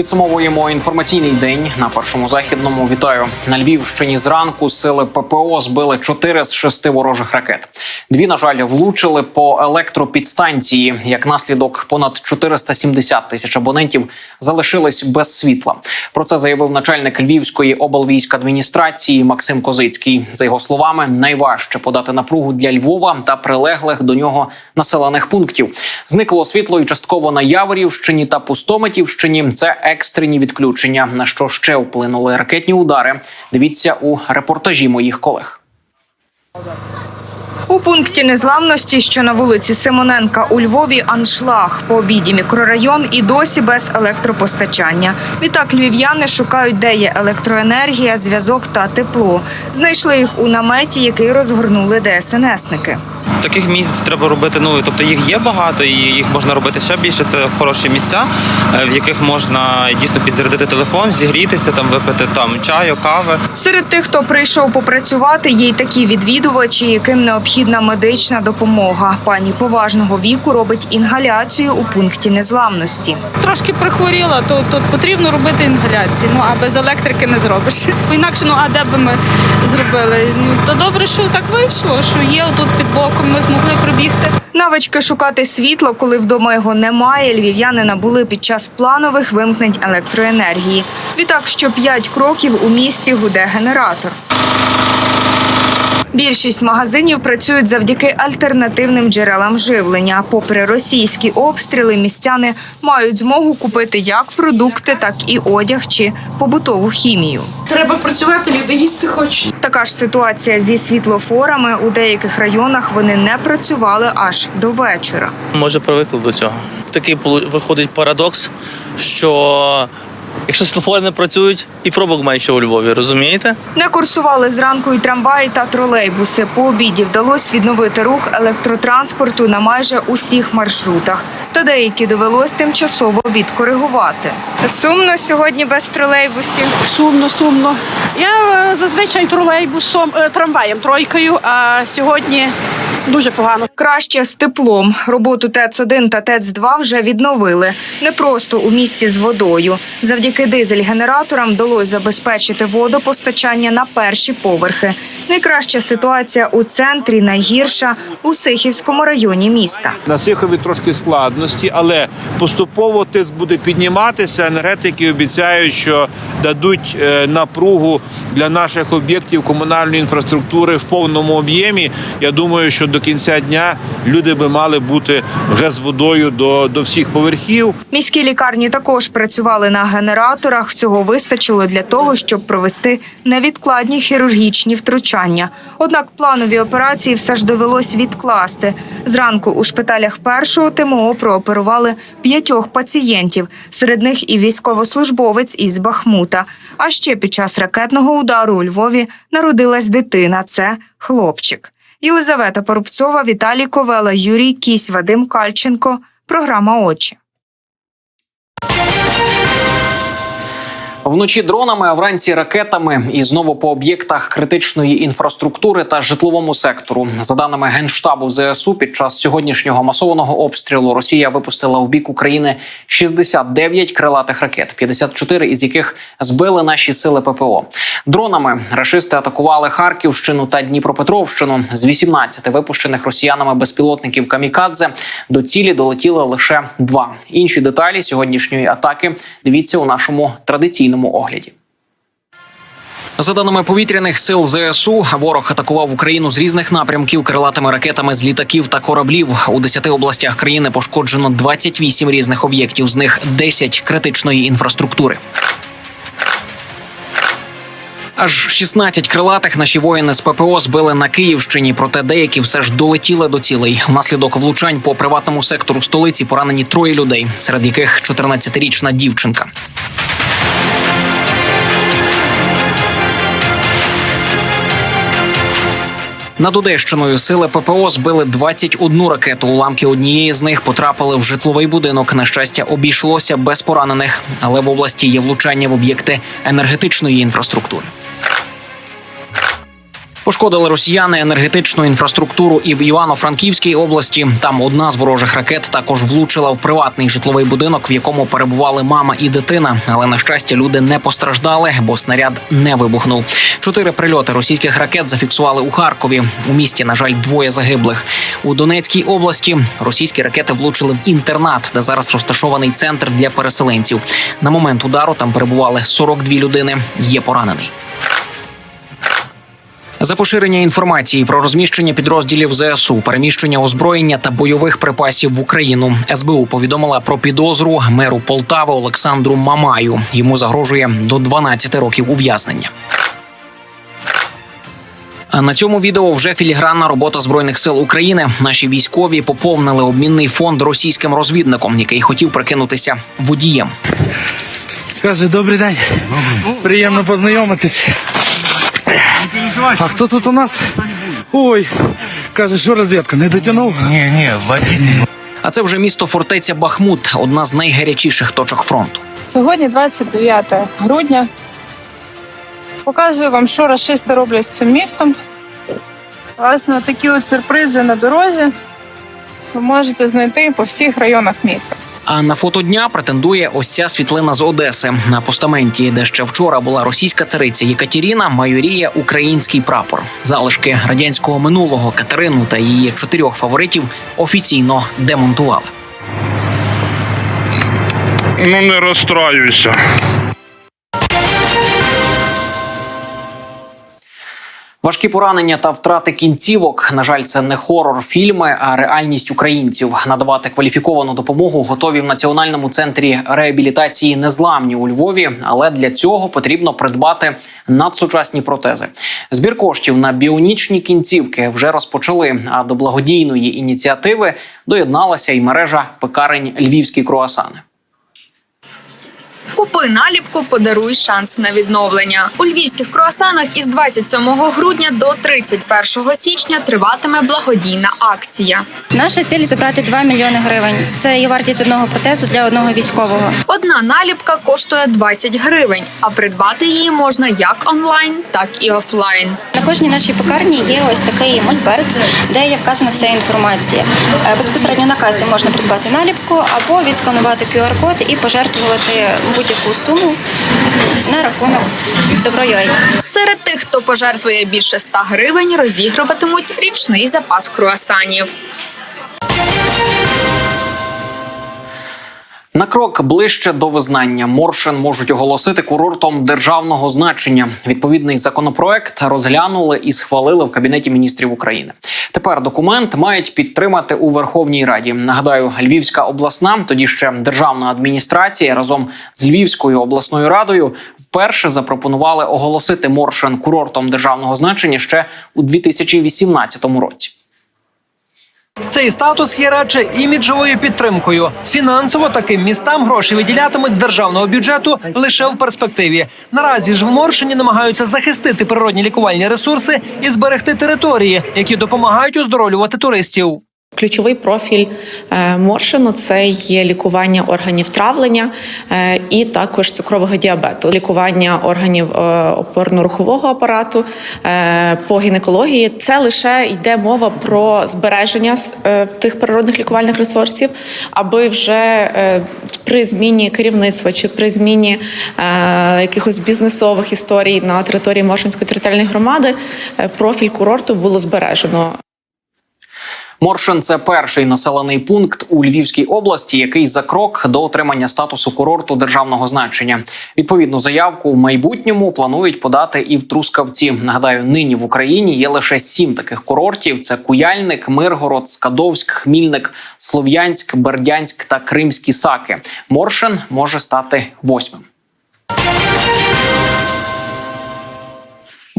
Підсумовуємо інформаційний день на першому західному. Вітаю на Львівщині. Зранку сили ППО збили 4 з 6 ворожих ракет. Дві, на жаль, влучили по електропідстанції. Як наслідок, понад 470 тисяч абонентів залишились без світла. Про це заявив начальник Львівської облвійськадміністрації Максим Козицький. За його словами, найважче подати напругу для Львова та прилеглих до нього населених пунктів. Зникло світло і частково на Яворівщині та Пустомитівщині. Це екстрені відключення. На що ще вплинули ракетні удари? Дивіться у репортажі моїх колег. У пункті незламності, що на вулиці Симоненка у Львові, аншлаг по обіді мікрорайон і досі без електропостачання. Відтак львів'яни шукають, де є електроенергія, зв'язок та тепло. Знайшли їх у наметі, який розгорнули ДСНСники. Таких місць треба робити. Ну тобто їх є багато, і їх можна робити ще більше. Це хороші місця, е, в яких можна дійсно підзарядити телефон, зігрітися, там випити там чаю, кави. Серед тих, хто прийшов попрацювати, є й такі відвідувачі, яким необхідна медична допомога. Пані поважного віку робить інгаляцію у пункті незламності. трошки прихворіла, то тут потрібно робити інгаляції. Ну а без електрики не зробиш. Інакше, ну а де би ми зробили? Ну то добре, що так вийшло, що є тут під боком. Ми змогли пробігти. Навички шукати світло, коли вдома його немає, львів'яни набули під час планових вимкнень електроенергії. Відтак, що п'ять кроків у місті гуде генератор. Більшість магазинів працюють завдяки альтернативним джерелам живлення. Попри російські обстріли, містяни мають змогу купити як продукти, так і одяг чи побутову хімію. Треба працювати, люди їсти хочуть. Така ж ситуація зі світлофорами. У деяких районах вони не працювали аж до вечора. Може, привикли до цього. Такий виходить парадокс, що якщо світлофори не працюють, і пробок менше у Львові, розумієте? Не курсували зранку і трамваї та тролейбуси. По обіді вдалося відновити рух електротранспорту на майже усіх маршрутах. Та деякі довелось тимчасово відкоригувати. Сумно сьогодні без тролейбусів. Сумно, сумно. Я е, зазвичай тролейбусом, е, трамваєм, тройкою, а сьогодні дуже погано. Краще з теплом. Роботу ТЕЦ-1 та ТЕЦ-2 вже відновили. Не просто у місті з водою. Завдяки дизель-генераторам вдалося забезпечити водопостачання на перші поверхи. Найкраща ситуація у центрі, найгірша у Сихівському районі міста. На Сихові трошки складності, але поступово тиск буде підніматися. Енергетики обіцяють, що дадуть е, напругу для наших об'єктів комунальної інфраструктури в повному об'ємі. Я думаю, що до кінця дня люди би мали бути вже з водою до, до всіх поверхів. Міські лікарні також працювали на генераторах. Цього вистачило для того, щоб провести невідкладні хірургічні втручання. Однак планові операції все ж довелось відкласти. Зранку у шпиталях першого ТМО прооперували п'ятьох пацієнтів. Серед них і військовослужбовець із Бахмута. А ще під час ракетного удару у Львові народилась дитина. Це хлопчик. Єлизавета Порубцова, Віталій Ковела, Юрій Кісь, Вадим Кальченко. Програма Очі. Вночі дронами, а вранці ракетами і знову по об'єктах критичної інфраструктури та житловому сектору. За даними генштабу ЗСУ, під час сьогоднішнього масованого обстрілу Росія випустила в бік України 69 крилатих ракет, 54 із яких збили наші сили ППО. Дронами рашисти атакували Харківщину та Дніпропетровщину. З 18 випущених росіянами безпілотників камікадзе до цілі долетіли лише два. Інші деталі сьогоднішньої атаки дивіться у нашому традиційному огляді. За даними повітряних сил ЗСУ, ворог атакував Україну з різних напрямків крилатими ракетами з літаків та кораблів. У 10 областях країни пошкоджено 28 різних об'єктів, з них 10 критичної інфраструктури. Аж 16 крилатих наші воїни з ППО збили на Київщині, проте деякі все ж долетіли до цілей. Внаслідок влучань по приватному сектору столиці поранені троє людей, серед яких 14-річна дівчинка. Над Одещиною сили ППО збили 21 ракету. Уламки однієї з них потрапили в житловий будинок. На щастя, обійшлося без поранених, але в області є влучання в об'єкти енергетичної інфраструктури. Пошкодили росіяни енергетичну інфраструктуру і в Івано-Франківській області. Там одна з ворожих ракет також влучила в приватний житловий будинок, в якому перебували мама і дитина. Але на щастя, люди не постраждали, бо снаряд не вибухнув. Чотири прильоти російських ракет зафіксували у Харкові. У місті, на жаль, двоє загиблих. У Донецькій області російські ракети влучили в інтернат, де зараз розташований центр для переселенців. На момент удару там перебували 42 людини. Є поранений. За поширення інформації про розміщення підрозділів ЗСУ, переміщення озброєння та бойових припасів в Україну СБУ повідомила про підозру меру Полтави Олександру Мамаю. Йому загрожує до 12 років ув'язнення. А на цьому відео вже філігранна робота збройних сил України. Наші військові поповнили обмінний фонд російським розвідником, який хотів прикинутися водієм. Каже, добрий день. Приємно познайомитись. А хто тут у нас? Ой, каже, що розвідка, не дотягнув? Ні, ні, А це вже місто фортеця Бахмут, одна з найгарячіших точок фронту. Сьогодні 29 грудня. Показую вам, що рашисти роблять з цим містом. Власне, такі от сюрпризи на дорозі ви можете знайти по всіх районах міста. А на фото дня претендує ось ця світлина з Одеси на постаменті, де ще вчора була російська цариця Єкатеріна, майоріє український прапор. Залишки радянського минулого Катерину та її чотирьох фаворитів офіційно демонтували. Ну не розстраюйся. Важкі поранення та втрати кінцівок. На жаль, це не хорор фільми, а реальність українців. Надавати кваліфіковану допомогу готові в національному центрі реабілітації незламні у Львові. Але для цього потрібно придбати надсучасні протези. Збір коштів на біонічні кінцівки вже розпочали. А до благодійної ініціативи доєдналася і мережа пекарень Львівські круасани. Купи наліпку, подаруй шанс на відновлення. У львівських круасанах із 27 грудня до 31 січня триватиме благодійна акція. Наша ціль зібрати 2 мільйони гривень. Це є вартість одного протезу для одного військового. Одна наліпка коштує 20 гривень, а придбати її можна як онлайн, так і офлайн. На кожній нашій пекарні є ось такий мольберт, де є вказана вся інформація. Е, Безпосередньо на касі можна придбати наліпку або відсканувати QR-код і пожертвувати будь-яку суму на рахунок доброї. Серед тих, хто пожертвує більше 100 гривень, розігруватимуть річний запас круасанів. На крок ближче до визнання Моршин можуть оголосити курортом державного значення. Відповідний законопроект розглянули і схвалили в кабінеті міністрів України. Тепер документ мають підтримати у Верховній Раді. Нагадаю, Львівська обласна, тоді ще державна адміністрація разом з Львівською обласною радою вперше запропонували оголосити Моршин курортом державного значення ще у 2018 році. Цей статус є радше іміджовою підтримкою. Фінансово таким містам гроші виділятимуть з державного бюджету лише в перспективі. Наразі ж в Моршині намагаються захистити природні лікувальні ресурси і зберегти території, які допомагають оздоровлювати туристів. Ключовий профіль е, моршину це є лікування органів травлення е, і також цукрового діабету, лікування органів е, опорно-рухового апарату по гінекології. Це лише йде мова про збереження тих природних лікувальних ресурсів, аби вже при зміні керівництва чи при зміні якихось бізнесових історій на території Моршинської територіальної громади профіль курорту було збережено. Моршин це перший населений пункт у Львівській області, який за крок до отримання статусу курорту державного значення. Відповідну заявку в майбутньому планують подати і в Трускавці. Нагадаю, нині в Україні є лише сім таких курортів: це Куяльник, Миргород, Скадовськ, Хмільник, Слов'янськ, Бердянськ та Кримські Саки. Моршин може стати восьмим.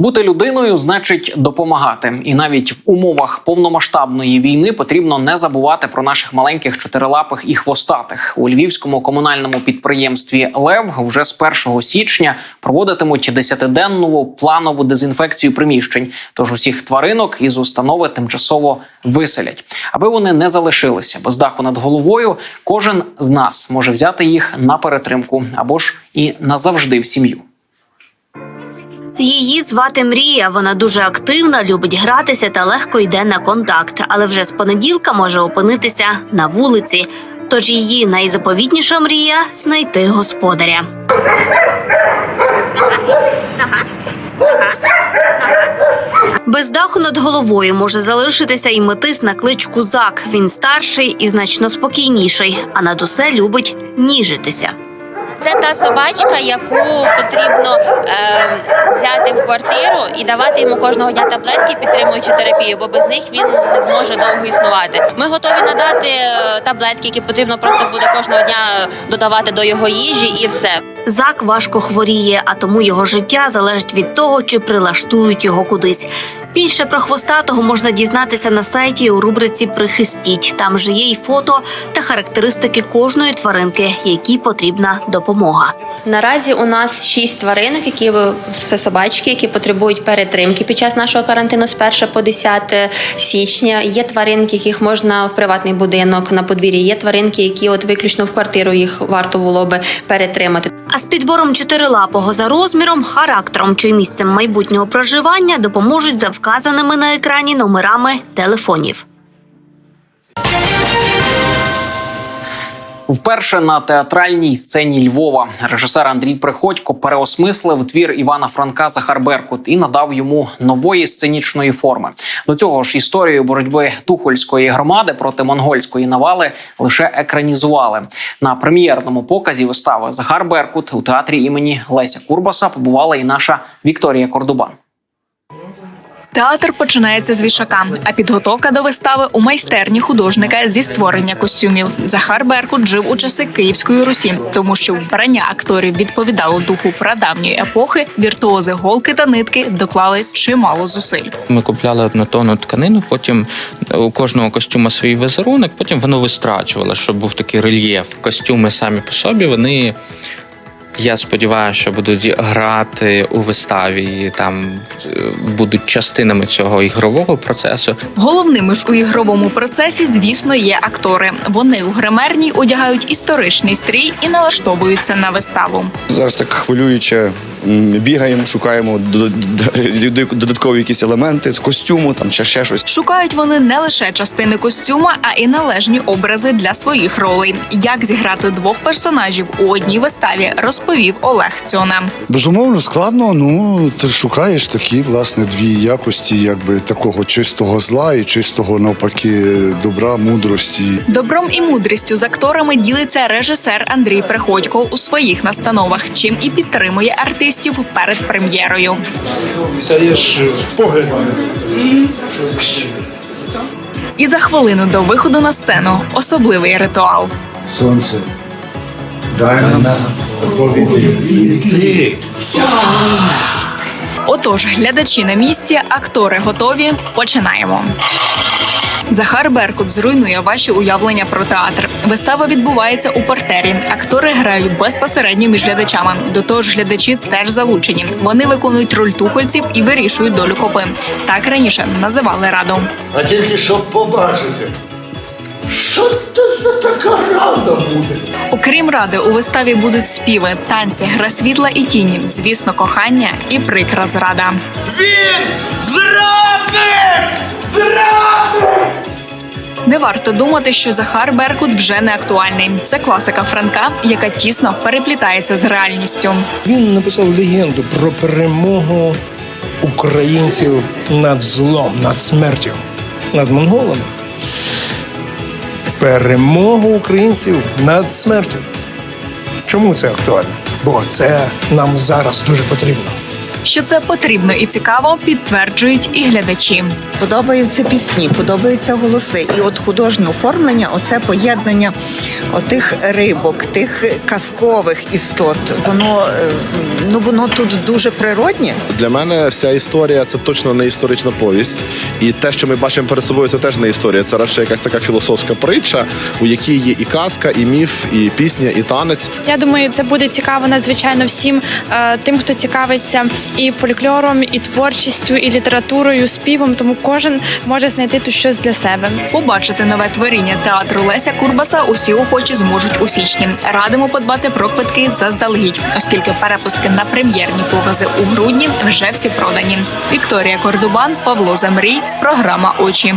Бути людиною значить допомагати, і навіть в умовах повномасштабної війни потрібно не забувати про наших маленьких чотирилапих і хвостатих у львівському комунальному підприємстві Лев вже з 1 січня проводитимуть десятиденну планову дезінфекцію приміщень. Тож усіх тваринок із установи тимчасово виселять, аби вони не залишилися без даху над головою. Кожен з нас може взяти їх на перетримку або ж і назавжди в сім'ю. Її звати Мрія. Вона дуже активна, любить гратися та легко йде на контакт, але вже з понеділка може опинитися на вулиці. Тож її найзаповітніша мрія знайти господаря. Без даху над головою може залишитися і метис на кличку Зак. Він старший і значно спокійніший, а над усе любить ніжитися. Це та собачка, яку потрібно е, взяти в квартиру і давати йому кожного дня таблетки, підтримуючи терапію, бо без них він не зможе довго існувати. Ми готові надати е, таблетки, які потрібно просто буде кожного дня додавати до його їжі, і все. Зак важко хворіє, а тому його життя залежить від того, чи прилаштують його кудись. Більше про хвостатого можна дізнатися на сайті у рубриці Прихистіть. Там же є й фото та характеристики кожної тваринки, якій потрібна допомога. Наразі у нас шість тваринок, які це собачки, які потребують перетримки під час нашого карантину з 1 по 10 січня. Є тваринки, яких можна в приватний будинок на подвір'ї. Є тваринки, які от виключно в квартиру їх варто було би перетримати. А з підбором чотирилапого за розміром, характером чи місцем майбутнього проживання допоможуть за вказаними на екрані номерами телефонів. Вперше на театральній сцені Львова режисер Андрій Приходько переосмислив твір Івана Франка Захар Беркут і надав йому нової сценічної форми. До цього ж історію боротьби Тухольської громади проти монгольської навали лише екранізували на прем'єрному показі вистави Захар Беркут у театрі імені Леся Курбаса побувала і наша Вікторія Кордубан. Театр починається з вішака, а підготовка до вистави у майстерні художника зі створення костюмів. Захар Беркут жив у часи Київської Русі, тому що вбрання акторів відповідало духу прадавньої епохи. Віртуози голки та нитки доклали чимало зусиль. Ми купляли однотонну тканину, потім у кожного костюма свій візерунок, потім воно вистрачувало, щоб був такий рельєф. Костюми самі по собі вони. Я сподіваюся, що будуть грати у виставі, і там е, будуть частинами цього ігрового процесу. Головними ж у ігровому процесі, звісно, є актори. Вони у гримерній одягають історичний стрій і налаштовуються на виставу. Зараз так хвилююче бігаємо, шукаємо дод- дод- додаткові якісь елементи з костюму, там ще ще щось. Шукають вони не лише частини костюма, а й належні образи для своїх ролей. Як зіграти двох персонажів у одній виставі, розповів Олег Цьона. Безумовно, складно. Ну ти шукаєш такі власне дві якості, якби такого чистого зла і чистого навпаки добра, мудрості. Добром і мудрістю з акторами ділиться режисер Андрій Приходько у своїх настановах, чим і підтримує артистів перед прем'єрою. Це ж погляд. І за хвилину до виходу на сцену особливий ритуал. Сонце. Дай нам. Отож, глядачі на місці, актори готові. Починаємо. Захар Беркут зруйнує ваші уявлення про театр. Вистава відбувається у портері. Актори грають безпосередньо між глядачами. До того ж, глядачі теж залучені. Вони виконують роль тухольців і вирішують долю копи. Так раніше називали раду. А тільки щоб побачити, що це за така рада буде. Окрім ради, у виставі будуть співи, танці, гра світла і тіні. Звісно, кохання і прикра зрада. Він зрадник! Зрадник! Не варто думати, що Захар Беркут вже не актуальний. Це класика Франка, яка тісно переплітається з реальністю. Він написав легенду про перемогу українців над злом, над смертю, над монголами. Перемогу українців над смертю. Чому це актуально? Бо це нам зараз дуже потрібно. Що це потрібно і цікаво, підтверджують і глядачі. Подобаються пісні, подобаються голоси. І от художнє оформлення, оце поєднання отих рибок, тих казкових істот. Воно е, ну воно тут дуже природнє. Для мене вся історія це точно не історична повість. І те, що ми бачимо перед собою, це теж не історія. Це радше якась така філософська притча, у якій є і казка, і міф, і пісня, і танець. Я думаю, це буде цікаво надзвичайно всім е, тим, хто цікавиться і фольклором, і творчістю, і літературою, співом. Тому кожен може знайти тут щось для себе. Побачити нове творіння театру Леся Курбаса усі охочі зможуть у січні. Радимо подбати про квитки заздалегідь, оскільки перепустки на прем'єрні покази у грудні вже всі продані. Вікторія Кордубан, Павло Замрій, програма Очі.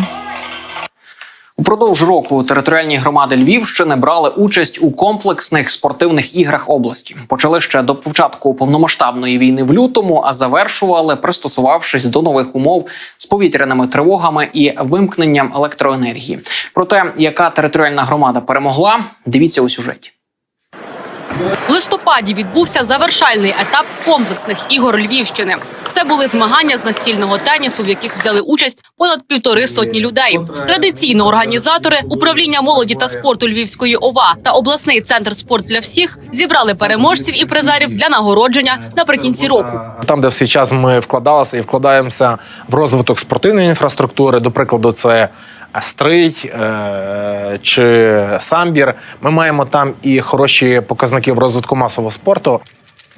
Упродовж року територіальні громади Львівщини брали участь у комплексних спортивних іграх області. Почали ще до початку повномасштабної війни в лютому, а завершували, пристосувавшись до нових умов з повітряними тривогами і вимкненням електроенергії. Про те, яка територіальна громада перемогла, дивіться у сюжеті. В листопаді відбувся завершальний етап комплексних ігор Львівщини. Це були змагання з настільного тенісу, в яких взяли участь понад півтори сотні людей. Традиційно організатори управління молоді та спорту Львівської ОВА та обласний центр спорт для всіх зібрали переможців і призерів для нагородження наприкінці року. Там, де в час ми вкладалися і вкладаємося в розвиток спортивної інфраструктури, до прикладу, це стрий е- чи самбір. Ми маємо там і хороші показники в розвитку масового спорту.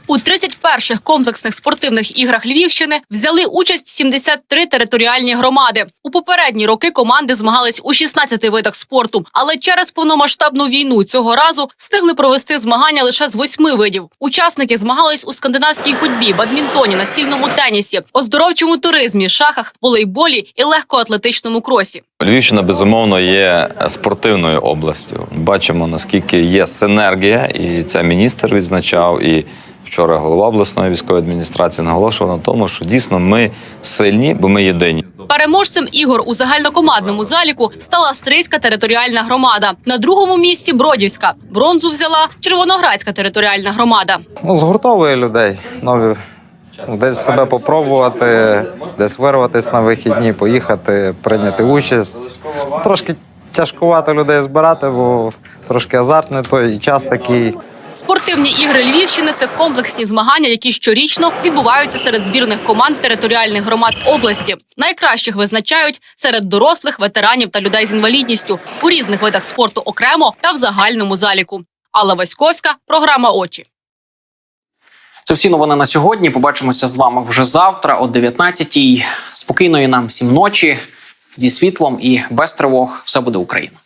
У 31-х комплексних спортивних іграх Львівщини взяли участь 73 територіальні громади. У попередні роки команди змагались у 16 видах спорту, але через повномасштабну війну цього разу встигли провести змагання лише з восьми видів. Учасники змагались у скандинавській ходьбі, бадмінтоні, настільному тенісі, оздоровчому туризмі, шахах, волейболі і легкоатлетичному кросі. Львівщина безумовно є спортивною областю. Бачимо наскільки є синергія, і це міністр відзначав. І вчора голова обласної військової адміністрації наголошував на тому, що дійсно ми сильні, бо ми єдині. Переможцем ігор у загальнокомандному заліку стала Стрийська територіальна громада. На другому місці Бродівська. Бронзу взяла Червоноградська територіальна громада. Ну, згуртовує людей. Нові десь себе попробувати, десь вирватися на вихідні, поїхати, прийняти участь. Трошки тяжкувато людей збирати, бо трошки азартний той час такий. Спортивні ігри Львівщини це комплексні змагання, які щорічно відбуваються серед збірних команд територіальних громад області. Найкращих визначають серед дорослих, ветеранів та людей з інвалідністю у різних видах спорту окремо та в загальному заліку. Алла Васьковська, програма Очі. Це всі новини на сьогодні. Побачимося з вами вже завтра о 19-й. Спокійної нам всім ночі зі світлом і без тривог. Все буде Україна.